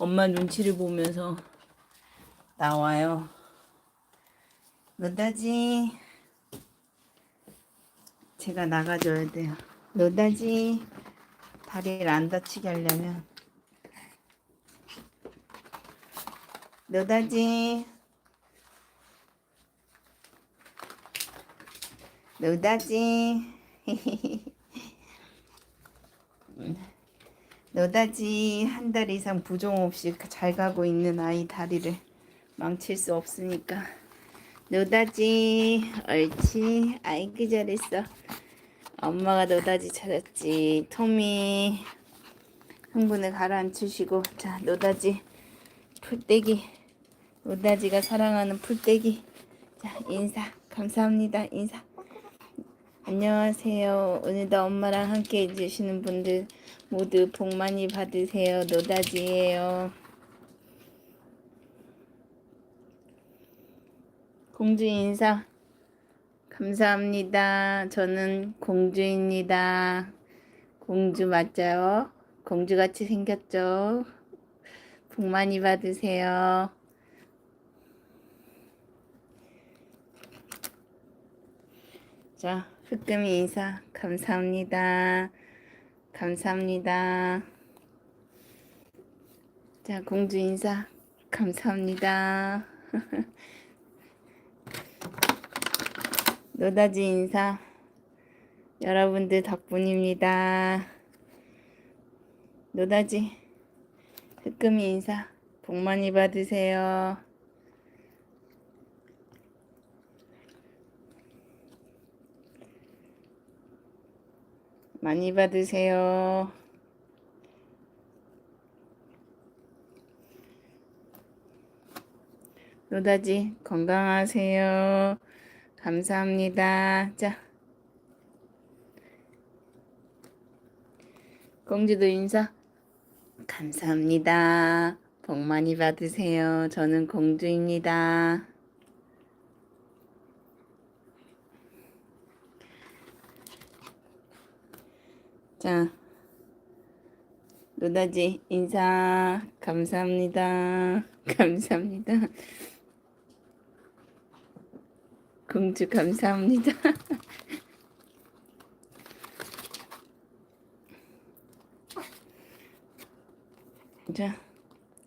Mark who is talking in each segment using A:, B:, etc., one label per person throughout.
A: 엄마 눈치를 보면서 나와요. 노다지. 제가 나가줘야 돼요. 노다지. 다리를 안 다치게 하려면. 노다지. 노다지. 노다지 한 달 이상 부종 없이 잘 가고 있는 아이 다리를 망칠 수 없으니까. 노다지 옳지. 아이고 잘했어. 엄마가 노다지 찾았지. 토미 흥분을 가라앉히시고. 자 노다지 풀떼기. 노다지가 사랑하는 풀떼기. 자 인사. 감사합니다. 인사 안녕하세요 오늘도 엄마랑 함께 해주시는 분들 모두 복 많이 받으세요 노다지예요 공주 인사 감사합니다. 저는 공주입니다. 공주 맞죠? 공주같이 생겼죠? 복 많이 받으세요. 자, 흑금이 인사 감사합니다. 감사합니다. 자, 공주 인사 감사합니다. 노다지 인사 여러분들 덕분입니다. 노다지 흑금이 인사 복 많이 받으세요. 많이 받으세요. 노다지 건강하세요. 감사합니다. 자. 공주도 인사. 감사합니다. 복 많이 받으세요. 저는 공주입니다. 자. 노다지 인사. 감사합니다. 감사합니다. 공주 감사합니다. 자,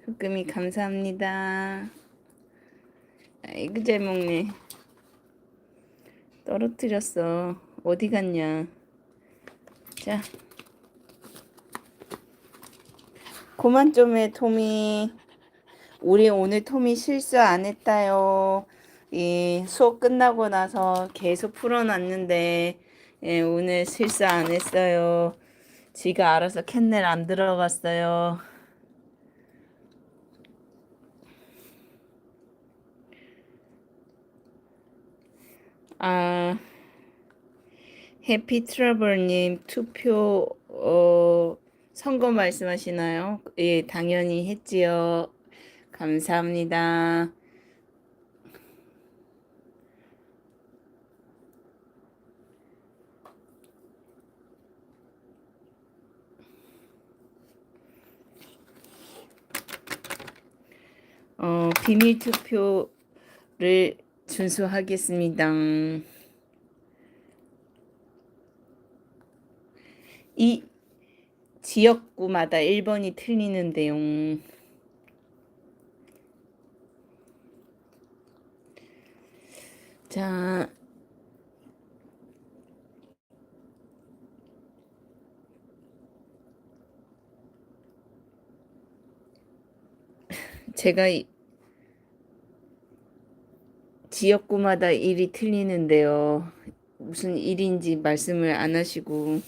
A: 흑금이 감사합니다. 아이고 잘 먹네. 떨어뜨렸어. 어디 갔냐? 자, 그만 좀 해, 토미. 우리 오늘 토미 실수 안 했다요. 이 수업 끝나고 나서 계속 풀어놨는데 예, 오늘 실수 안 했어요. 지가 알아서 캔넬 안 들어갔어요. 아, 해피 트러블님 투표 어, 선거 말씀하시나요? 예, 당연히 했지요. 감사합니다. 어, 비밀 투표를 준수하겠습니다. 이 지역구마다 1번이 틀리는데요. 자, 제가 이- 지역구마다 일이 틀리는데요. 무슨 일인지 말씀을 안 하시고